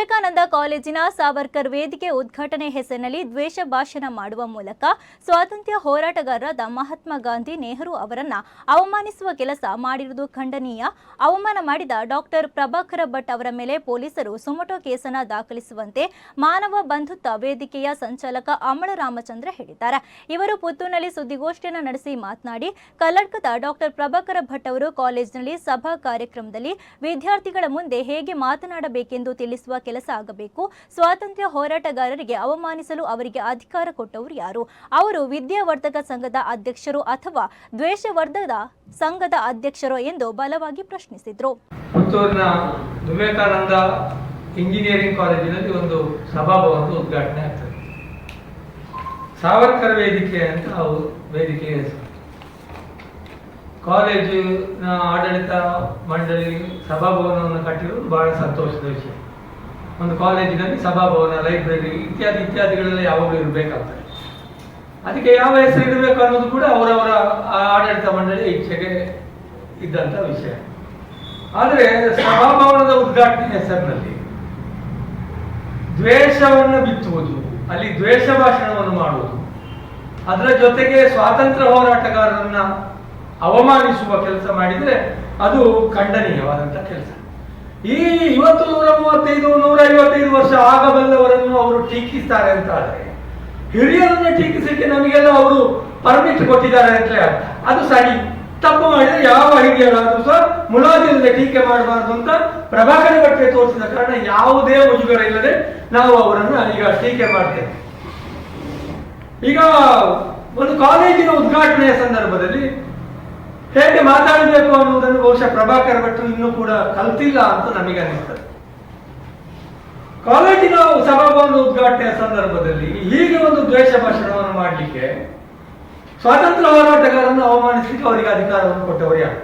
ವಿವೇಕಾನಂದ ಕಾಲೇಜಿನ ಸಾವರ್ಕರ್ ವೇದಿಕೆ ಉದ್ಘಾಟನೆ ಹೆಸರಿನಲ್ಲಿ ದ್ವೇಷ ಭಾಷಣ ಮಾಡುವ ಮೂಲಕ ಸ್ವಾತಂತ್ರ್ಯ ಹೋರಾಟಗಾರರಾದ ಮಹಾತ್ಮ ಗಾಂಧಿ ನೆಹರು ಅವರನ್ನ ಅವಮಾನಿಸುವ ಕೆಲಸ ಮಾಡಿರುವುದು ಖಂಡನೀಯ. ಅವಮಾನ ಮಾಡಿದ ಡಾಕ್ಟರ್ ಪ್ರಭಾಕರ ಭಟ್ ಅವರ ಮೇಲೆ ಪೊಲೀಸರು ಸುಮಟೋ ಕೇಸನ್ನ ದಾಖಲಿಸುವಂತೆ ಮಾನವ ಬಂಧುತ್ವ ವೇದಿಕೆಯ ಸಂಚಾಲಕ ಅಮಳ ರಾಮಚಂದ್ರ ಹೇಳಿದ್ದಾರೆ. ಇವರು ಪುತ್ತೂರಿನಲ್ಲಿ ಸುದ್ದಿಗೋಷ್ಠಿಯನ್ನು ನಡೆಸಿ ಮಾತನಾಡಿ ಕಲ್ಲಡ್ಕದ ಡಾಕ್ಟರ್ ಪ್ರಭಾಕರ ಭಟ್ ಅವರು ಕಾಲೇಜಿನಲ್ಲಿ ಸಭಾ ಕಾರ್ಯಕ್ರಮದಲ್ಲಿ ವಿದ್ಯಾರ್ಥಿಗಳ ಮುಂದೆ ಹೇಗೆ ಮಾತನಾಡಬೇಕೆಂದು ತಿಳಿಸುವ ಕೆಲಸ ಆಗಬೇಕು. ಸ್ವಾತಂತ್ರ್ಯ ಹೋರಾಟಗಾರರಿಗೆ ಅವಮಾನಿಸಲು ಅವರಿಗೆ ಅಧಿಕಾರ ಕೊಟ್ಟವರು ಯಾರು? ಅವರು ವಿದ್ಯಾವರ್ಧಕ ಸಂಘದ ಅಧ್ಯಕ್ಷರು ಅಥವಾ ದ್ವೇಷವರ್ಧದ ಸಂಘದ ಅಧ್ಯಕ್ಷರು ಎಂದು ಬಲವಾಗಿ ಪ್ರಶ್ನಿಸಿದರು. ವಿವೇಕಾನಂದ ಇಂಜಿನಿಯರಿಂಗ್ ಕಾಲೇಜಿನಲ್ಲಿ ಒಂದು ಸಭಾಭವನದ ಉದ್ಘಾಟನೆ ಆಗ್ತದೆ. ಸಾವರ್ಕರ್ ವೇದಿಕೆ ಅಂತ ಹೆಸರು. ಕಾಲೇಜಿನ ಆಡಳಿತ ಮಂಡಳಿ ಸಭಾಭವನವನ್ನು ಕಟ್ಟಿರುವುದು ಬಹಳ ಸಂತೋಷದ ವಿಷಯ. ಒಂದು ಕಾಲೇಜಿನಲ್ಲಿ ಸಭಾಭವನ, ಲೈಬ್ರರಿ ಇತ್ಯಾದಿ ಇತ್ಯಾದಿಗಳೆಲ್ಲ ಯಾವಾಗಲೂ ಇರಬೇಕಾಗ್ತದೆ. ಅದಕ್ಕೆ ಯಾವ ಹೆಸರು ಇಡಬೇಕು ಅನ್ನೋದು ಕೂಡ ಅವರವರ ಆಡಳಿತ ಮಂಡಳಿ ಇಚ್ಛೆಗೆ ಇದ್ದಂಥ ವಿಷಯ. ಆದರೆ ಸಭಾಭವನದ ಉದ್ಘಾಟನೆ ಹೆಸರಿನಲ್ಲಿ. ದ್ವೇಷವನ್ನು ಬಿತ್ತುವುದು, ಅಲ್ಲಿ ದ್ವೇಷ ಭಾಷಣವನ್ನು ಮಾಡುವುದು. ಅದರ ಜೊತೆಗೆ ಸ್ವಾತಂತ್ರ್ಯ ಹೋರಾಟಗಾರರನ್ನ ಅವಮಾನಿಸುವ ಕೆಲಸ ಮಾಡಿದರೆ ಅದು ಖಂಡನೀಯವಾದಂಥ ಕೆಲಸ. ಈ ಇವತ್ತು ನೂರ ಮೂವತ್ತೈದು, ನೂರ ಐವತ್ತೈದು ವರ್ಷ ಆಗಬಲ್ಲವರನ್ನು ಅವರು ಟೀಕಿಸ್ತಾರೆ ಅಂತ ಆದರೆ ಹಿರಿಯರನ್ನ ಟೀಕಿಸಲಿಕ್ಕೆ ನಮಗೆಲ್ಲ ಅವರು ಪರ್ಮಿಟ್ ಕೊಟ್ಟಿದ್ದಾರೆ ಅಂತ ಅದು ಸರಿ. ತಪ್ಪು ಮಾಡಿದ್ರೆ ಯಾವ ಹಿರಿಯರಾದ್ರೂ ಸಹ ಮುಲಾಜಿಲ್ಲದೆ ಟೀಕೆ ಮಾಡಬಾರ್ದು ಅಂತ ಪ್ರಭಾಕರ ಭಟ್ಗೆ ತೋರಿಸಿದ ಕಾರಣ ಯಾವುದೇ ಮುಜುಗರ ಇಲ್ಲದೆ ನಾವು ಅವರನ್ನು ಈಗ ಟೀಕೆ ಮಾಡ್ತೇವೆ. ಈಗ ಒಂದು ಕಾಲೇಜಿನ ಉದ್ಘಾಟನೆಯ ಸಂದರ್ಭದಲ್ಲಿ ಹೇಗೆ ಮಾತಾಡಬೇಕು ಅನ್ನುವುದನ್ನು ಬಹುಶಃ ಪ್ರಭಾಕರ್ ಭಟ್ರು ಇನ್ನೂ ಕೂಡ ಕಲ್ತಿಲ್ಲ ಅಂತ ನಮಗೆ ಅನಿಸ್ತದೆ ಕಾಲೇಜಿನ ಸಭಾಭವನ ಉದ್ಘಾಟನೆಯ ಸಂದರ್ಭದಲ್ಲಿ ಹೀಗೆ ಒಂದು ದ್ವೇಷ ಭಾಷಣವನ್ನು ಮಾಡಲಿಕ್ಕೆ ಸ್ವಾತಂತ್ರ್ಯ ಹೋರಾಟಗಾರರನ್ನು ಅವಮಾನಿಸಲಿಕ್ಕೆ ಅವರಿಗೆ ಅಧಿಕಾರವನ್ನು ಕೊಟ್ಟವರು ಯಾರು?